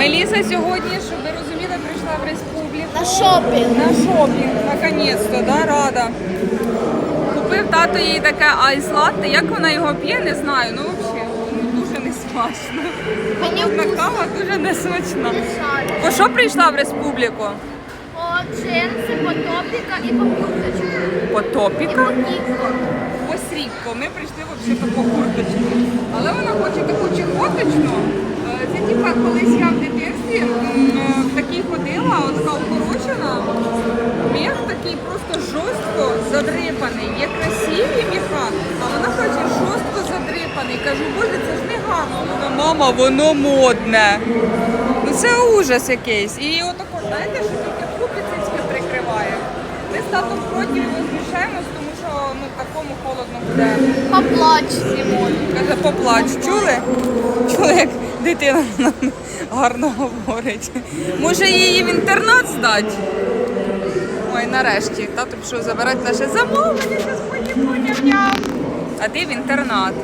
Меліса сьогодні, щоб ви розуміли, прийшла в республіку. На шопінг. На шопінг, наконець-то, да, рада. Купив тато їй таке айс-латте. Як вона його п'є, не знаю. Ну, взагалі, дуже не смачно. Мені вкусно. кава дуже не смачна. Не. По що прийшла в республіку? По джинси, по топіка і по курточку. По І топіка? по кіко. По срібку. Ми прийшли взагалі по курточку. Але вона жорстко задрипаний. Є красиві міха, а вона хоче жорстко задрипаний. Кажу, боже, це ж не гарно. Вона, мама, воно модне. Ну це ужас якийсь. І отако, знаєте, що тільки купи цицьки прикриває. Ми з татом проти його змішаємось, тому що ну такому холодно буде Поплач. зимою. Каже, поплач. Чули? Чули, як дитина нам гарно говорить. Може її в інтернат здати? Ой, нарешті. Тато пішов забирати наше замовлення, з моїм. А ти в інтернат.